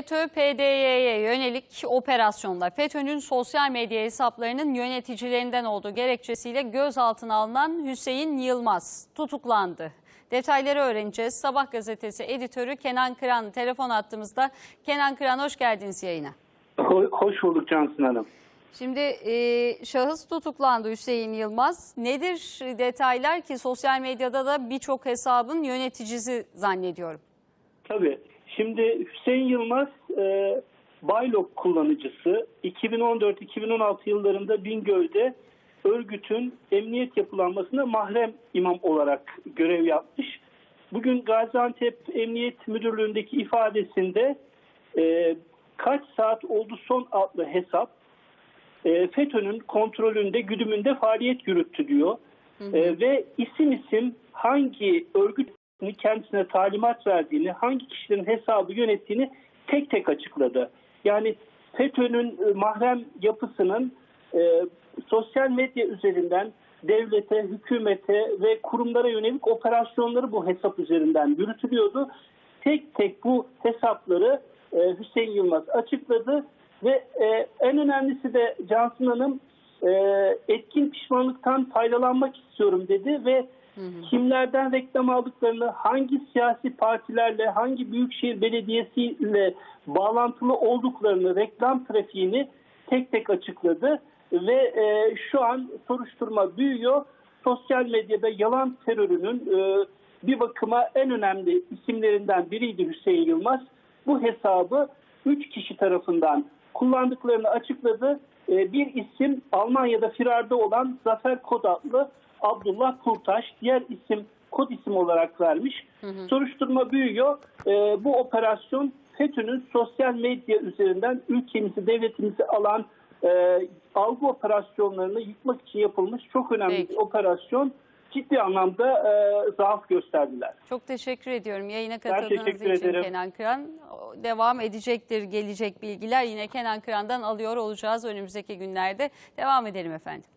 FETÖ PDY'ye yönelik operasyonda FETÖ'nün sosyal medya hesaplarının yöneticilerinden olduğu gerekçesiyle gözaltına alınan Hüseyin Yılmaz tutuklandı. Detayları öğreneceğiz. Sabah gazetesi editörü Kenan Kıran telefon attığımızda. Kenan Kıran hoş geldiniz yayına. Ho- Hoş bulduk Cansın Hanım. Şimdi e, şahıs tutuklandı Hüseyin Yılmaz. Nedir detaylar ki sosyal medyada da birçok hesabın yöneticisi zannediyorum. Tabii. Şimdi Hüseyin Yılmaz e, Baylok kullanıcısı 2014-2016 yıllarında Bingöl'de örgütün emniyet yapılanmasında mahrem imam olarak görev yapmış. Bugün Gaziantep Emniyet Müdürlüğü'ndeki ifadesinde e, kaç saat oldu son adlı hesap e, FETÖ'nün kontrolünde, güdümünde faaliyet yürüttü diyor. E, ve isim isim hangi örgüt kendisine talimat verdiğini, hangi kişilerin hesabı yönettiğini tek tek açıkladı. Yani FETÖ'nün e, mahrem yapısının e, sosyal medya üzerinden devlete, hükümete ve kurumlara yönelik operasyonları bu hesap üzerinden yürütülüyordu. Tek tek bu hesapları e, Hüseyin Yılmaz açıkladı ve e, en önemlisi de Cansın Hanım e, etkin pişmanlıktan faydalanmak istiyorum dedi ve kimlerden reklam aldıklarını, hangi siyasi partilerle, hangi büyükşehir belediyesiyle bağlantılı olduklarını, reklam trafiğini tek tek açıkladı ve e, şu an soruşturma büyüyor. Sosyal medyada yalan terörünün e, bir bakıma en önemli isimlerinden biriydi Hüseyin Yılmaz. Bu hesabı 3 kişi tarafından kullandıklarını açıkladı. E, bir isim Almanya'da firarda olan Zafer Kod adlı Abdullah Kurtaş. Diğer isim kod isim olarak vermiş. Soruşturma büyüyor. E, bu operasyon FETÖ'nün sosyal medya üzerinden ülkemizi, devletimizi alan e, algı operasyonlarını yıkmak için yapılmış çok önemli Peki. bir operasyon. Ciddi anlamda e, zaaf gösterdiler. Çok teşekkür ediyorum yayına katıldığınız için ederim. Kenan Kıran. Devam edecektir gelecek bilgiler. Yine Kenan Kıran'dan alıyor olacağız önümüzdeki günlerde. Devam edelim efendim.